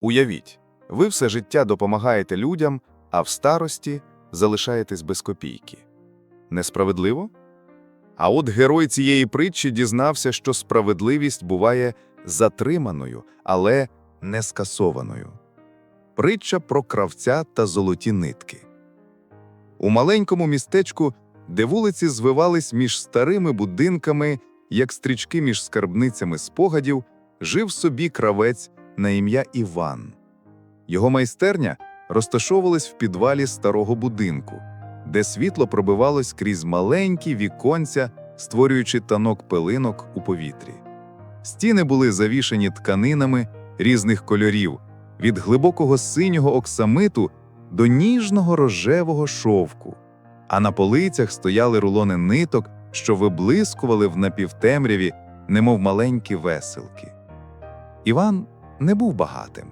Уявіть, ви все життя допомагаєте людям, а в старості залишаєтесь без копійки. Несправедливо? А от герой цієї притчі дізнався, що справедливість буває затриманою, але не скасованою. Притча про кравця та золоті нитки. У маленькому містечку, де вулиці звивались між старими будинками, як стрічки між скарбницями спогадів, жив собі кравець на ім'я Іван. Його майстерня розташовувалась в підвалі старого будинку, де світло пробивалось крізь маленькі віконця, створюючи танок пилинок у повітрі. Стіни були завішані тканинами різних кольорів, від глибокого синього оксамиту до ніжного рожевого шовку, а на полицях стояли рулони ниток, що виблискували в напівтемряві, немов маленькі веселки. Іван не був багатим.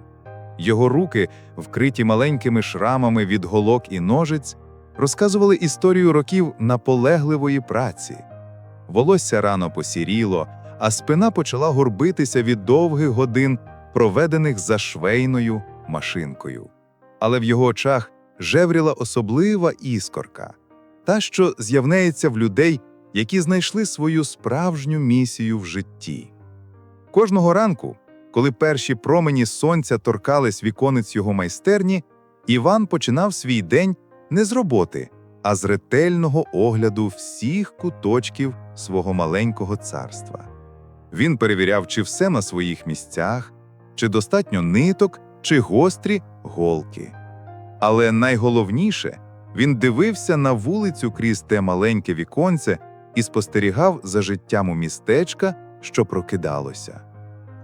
Його руки, вкриті маленькими шрамами від голок і ножиць, розказували історію років наполегливої праці. Волосся рано посіріло, а спина почала горбитися від довгих годин, проведених за швейною машинкою. Але в його очах жевріла особлива іскорка, та, що з'являється в людей, які знайшли свою справжню місію в житті. Кожного ранку, коли перші промені сонця торкались віконець його майстерні, Іван починав свій день не з роботи, а з ретельного огляду всіх куточків свого маленького царства. Він перевіряв, чи все на своїх місцях, чи достатньо ниток, чи гострі голки. Але найголовніше, він дивився на вулицю крізь те маленьке віконце і спостерігав за життям у містечка, що прокидалося.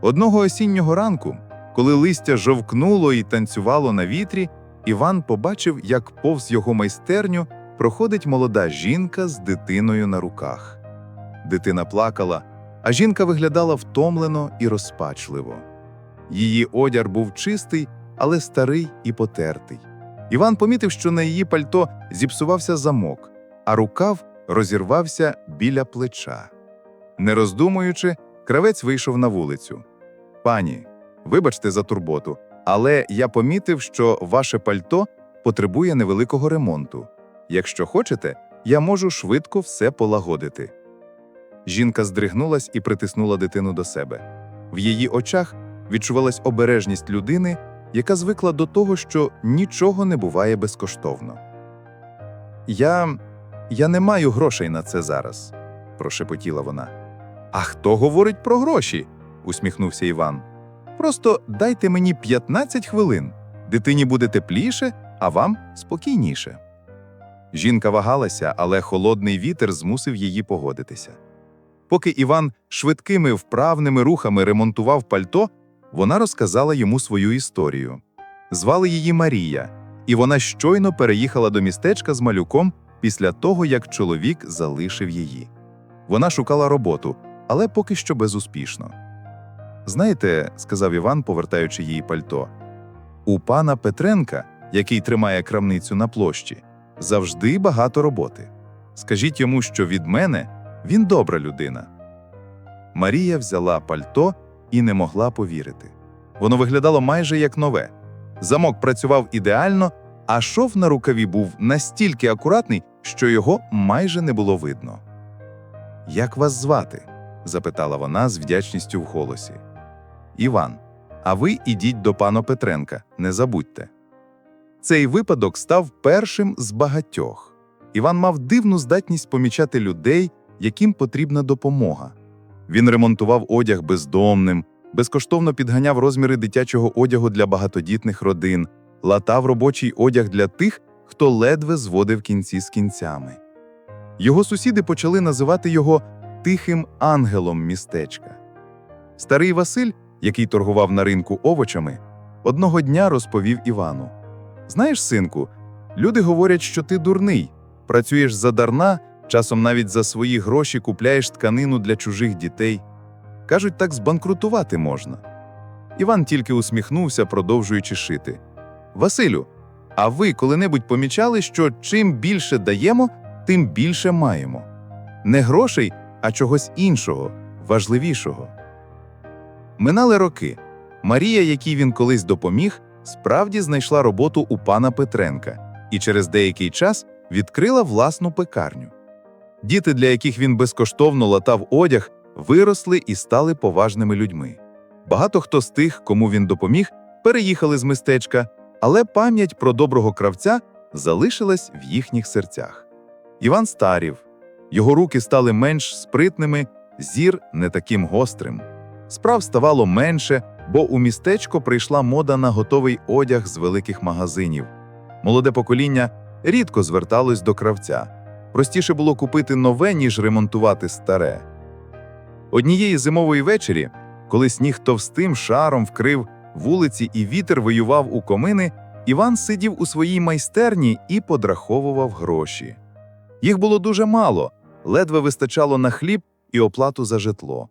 Одного осіннього ранку, коли листя жовкнуло і танцювало на вітрі, Іван побачив, як повз його майстерню проходить молода жінка з дитиною на руках. Дитина плакала, а жінка виглядала втомлено і розпачливо. Її одяг був чистий, але старий і потертий. Іван помітив, що на її пальто зіпсувався замок, а рукав розірвався біля плеча. Не роздумуючи, кравець вийшов на вулицю. Пані, вибачте за турботу, але я помітив, що ваше пальто потребує невеликого ремонту. Якщо хочете, я можу швидко все полагодити. Жінка здригнулась і притиснула дитину до себе. В її очах відчувалась обережність людини, яка звикла до того, що нічого не буває безкоштовно. Я. я не маю грошей на це зараз, прошепотіла вона. А хто говорить про гроші? Усміхнувся Іван. Просто дайте мені 15 хвилин. Дитині буде тепліше, а вам спокійніше. Жінка вагалася, але холодний вітер змусив її погодитися. Поки Іван швидкими вправними рухами ремонтував пальто, вона розказала йому свою історію. Звали її Марія, і вона щойно переїхала до містечка з малюком після того, як чоловік залишив її. Вона шукала роботу, але поки що безуспішно. Знаєте, сказав Іван, повертаючи її пальто, у пана Петренка, який тримає крамницю на площі, завжди багато роботи. Скажіть йому, що від мене він добра людина. Марія взяла пальто і не могла повірити. Воно виглядало майже як нове. Замок працював ідеально, а шов на рукаві був настільки акуратний, що його майже не було видно. Як вас звати? запитала вона з вдячністю в голосі. Іван, а ви ідіть до пана Петренка, не забудьте. Цей випадок став першим з багатьох. Іван мав дивну здатність помічати людей, яким потрібна допомога. Він ремонтував одяг бездомним, безкоштовно підганяв розміри дитячого одягу для багатодітних родин, латав робочий одяг для тих, хто ледве зводив кінці з кінцями. Його сусіди почали називати його тихим ангелом містечка. Старий Василь, який торгував на ринку овочами, одного дня розповів Івану: Знаєш, синку, люди говорять, що ти дурний, працюєш задарна, часом навіть за свої гроші купляєш тканину для чужих дітей. Кажуть, так збанкрутувати можна. Іван тільки усміхнувся, продовжуючи шити. Василю, а ви коли-небудь помічали, що чим більше даємо, тим більше маємо? Не грошей, а чогось іншого, важливішого. Минали роки. Марія, якій він колись допоміг, справді знайшла роботу у пана Петренка і через деякий час відкрила власну пекарню. Діти, для яких він безкоштовно латав одяг, виросли і стали поважними людьми. Багато хто з тих, кому він допоміг, переїхали з містечка, але пам'ять про доброго кравця залишилась в їхніх серцях. Іван старів, його руки стали менш спритними, зір не таким гострим. Справ ставало менше, бо у містечко прийшла мода на готовий одяг з великих магазинів. Молоде покоління рідко зверталось до кравця. Простіше було купити нове, ніж ремонтувати старе. Однієї зимової вечері, коли сніг товстим шаром вкрив вулиці і вітер воював у комини, Іван сидів у своїй майстерні і подраховував гроші. Їх було дуже мало, ледве вистачало на хліб і оплату за житло.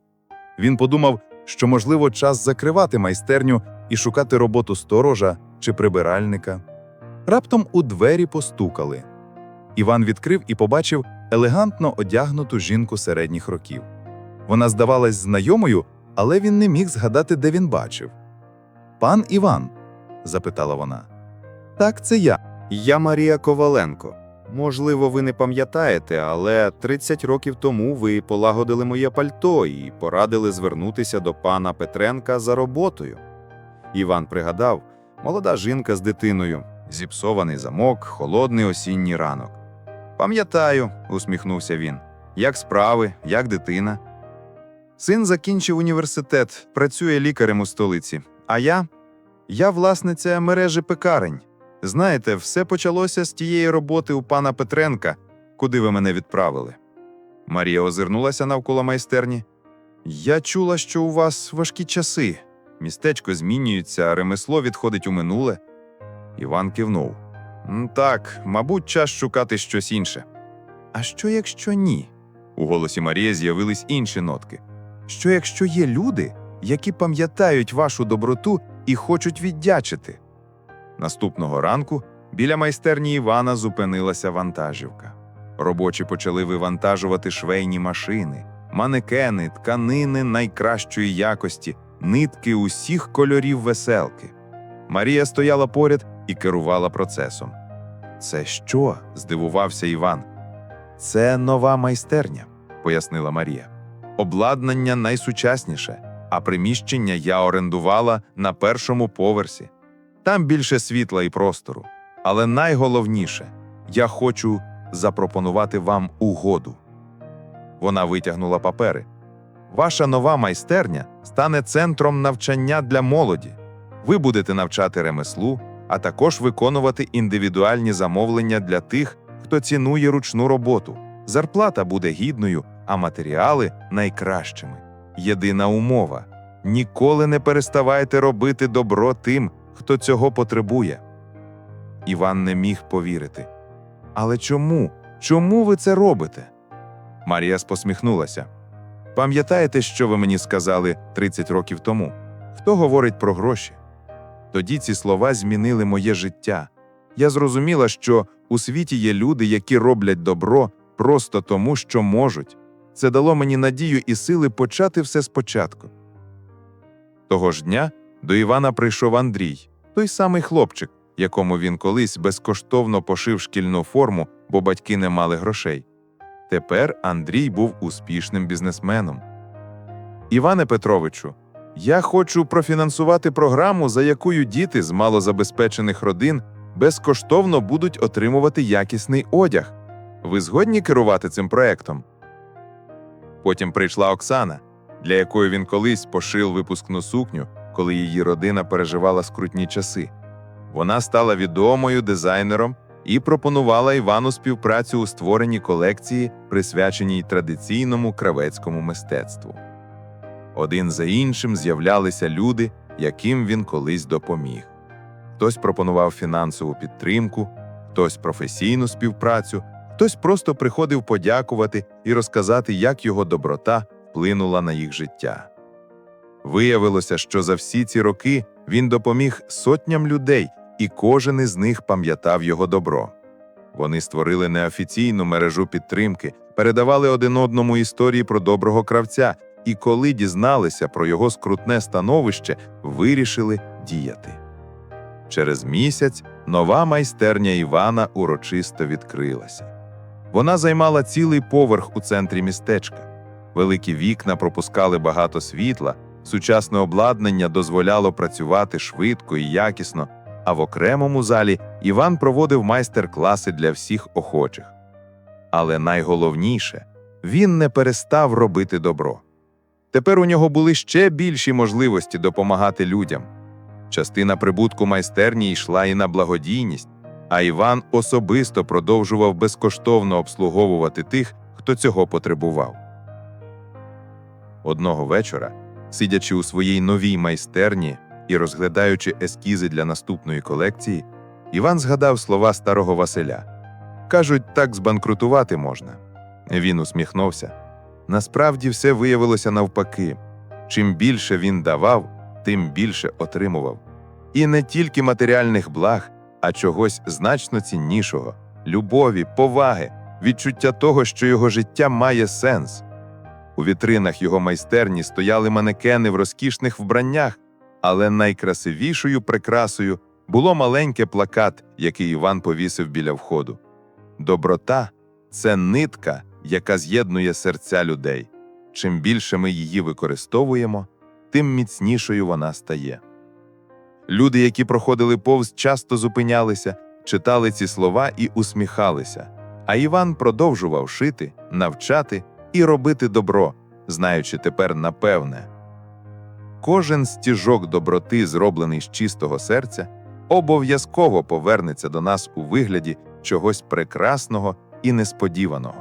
Він подумав, що, можливо, час закривати майстерню і шукати роботу сторожа чи прибиральника. Раптом у двері постукали. Іван відкрив і побачив елегантно одягнуту жінку середніх років. Вона здавалась знайомою, але він не міг згадати, де він бачив. Пан Іван? запитала вона. Так, це я. Я Марія Коваленко. Можливо, ви не пам'ятаєте, але 30 років тому ви полагодили моє пальто і порадили звернутися до пана Петренка за роботою. Іван пригадав, молода жінка з дитиною, зіпсований замок, холодний осінній ранок. Пам'ятаю, усміхнувся він. Як справи, як дитина. Син закінчив університет, працює лікарем у столиці. А я? Я власниця мережі пекарень. Знаєте, все почалося з тієї роботи у пана Петренка, куди ви мене відправили. Марія озирнулася навколо майстерні. Я чула, що у вас важкі часи. Містечко змінюється, а ремесло відходить у минуле. Іван кивнув. Так, мабуть, час шукати щось інше. А що, якщо ні? У голосі Марії з'явились інші нотки. Що, якщо є люди, які пам'ятають вашу доброту і хочуть віддячити? Наступного ранку біля майстерні Івана зупинилася вантажівка. Робочі почали вивантажувати швейні машини, манекени, тканини найкращої якості, нитки усіх кольорів веселки. Марія стояла поряд і керувала процесом. Це що? здивувався Іван. Це нова майстерня, пояснила Марія. Обладнання найсучасніше, а приміщення я орендувала на першому поверсі. Там більше світла і простору. Але найголовніше, я хочу запропонувати вам угоду. Вона витягнула папери. Ваша нова майстерня стане центром навчання для молоді. Ви будете навчати ремеслу, а також виконувати індивідуальні замовлення для тих, хто цінує ручну роботу. Зарплата буде гідною, а матеріали найкращими. Єдина умова ніколи не переставайте робити добро тим, хто цього потребує. Іван не міг повірити. Але чому? Чому ви це робите? Марія посміхнулася. Пам'ятаєте, що ви мені сказали 30 років тому? Хто говорить про гроші? Тоді ці слова змінили моє життя. Я зрозуміла, що у світі є люди, які роблять добро просто тому, що можуть. Це дало мені надію і сили почати все спочатку. Того ж дня до Івана прийшов Андрій, той самий хлопчик, якому він колись безкоштовно пошив шкільну форму, бо батьки не мали грошей. Тепер Андрій був успішним бізнесменом. Іване Петровичу, я хочу профінансувати програму, за якою діти з малозабезпечених родин безкоштовно будуть отримувати якісний одяг. Ви згодні керувати цим проектом? Потім прийшла Оксана, для якої він колись пошив випускну сукню, коли її родина переживала скрутні часи. Вона стала відомою дизайнером і пропонувала Івану співпрацю у створенні колекції, присвяченій традиційному кравецькому мистецтву. Один за іншим з'являлися люди, яким він колись допоміг. Хтось пропонував фінансову підтримку, хтось професійну співпрацю, хтось просто приходив подякувати і розказати, як його доброта вплинула на їх життя. Виявилося, що за всі ці роки він допоміг сотням людей, і кожен із них пам'ятав його добро. Вони створили неофіційну мережу підтримки, передавали один одному історії про доброго кравця і коли дізналися про його скрутне становище, вирішили діяти. Через місяць нова майстерня Івана урочисто відкрилася. Вона займала цілий поверх у центрі містечка. Великі вікна пропускали багато світла, сучасне обладнання дозволяло працювати швидко і якісно, а в окремому залі Іван проводив майстер-класи для всіх охочих. Але найголовніше він не перестав робити добро. Тепер у нього були ще більші можливості допомагати людям. Частина прибутку майстерні йшла і на благодійність, а Іван особисто продовжував безкоштовно обслуговувати тих, хто цього потребував. Одного вечора, сидячи у своїй новій майстерні і розглядаючи ескізи для наступної колекції, Іван згадав слова старого Василя. Кажуть, так збанкрутувати можна. Він усміхнувся. Насправді все виявилося навпаки. Чим більше він давав, тим більше отримував. І не тільки матеріальних благ, а чогось значно ціннішого любові, поваги, відчуття того, що його життя має сенс. У вітринах його майстерні стояли манекени в розкішних вбраннях, але найкрасивішою прикрасою було маленьке плакат, який Іван повісив біля входу. Доброта це нитка, яка з'єднує серця людей. Чим більше ми її використовуємо, тим міцнішою вона стає. Люди, які проходили повз, часто зупинялися, читали ці слова і усміхалися. А Іван продовжував шити, навчати і робити добро, знаючи тепер напевне. Кожен стіжок доброти, зроблений з чистого серця, обов'язково повернеться до нас у вигляді чогось прекрасного і несподіваного.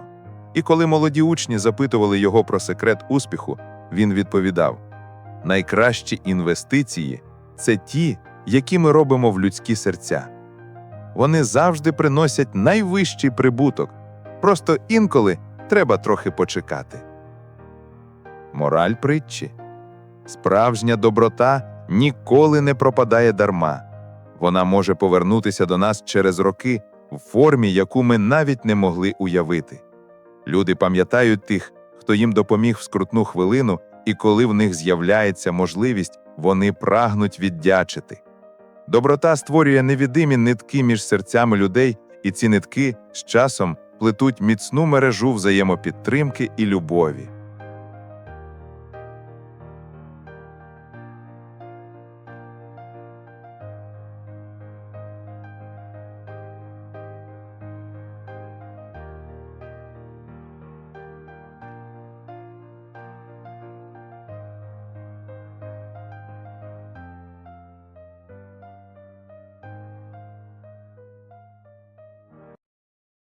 І коли молоді учні запитували його про секрет успіху, він відповідав: найкращі інвестиції це ті, які ми робимо в людські серця. Вони завжди приносять найвищий прибуток, просто інколи треба трохи почекати. Мораль притчі справжня доброта ніколи не пропадає дарма. Вона може повернутися до нас через роки в формі, яку ми навіть не могли уявити. Люди пам'ятають тих, хто їм допоміг в скрутну хвилину, і коли в них з'являється можливість, вони прагнуть віддячити. Доброта створює невідимі нитки між серцями людей, і ці нитки з часом плетуть міцну мережу взаємопідтримки і любові.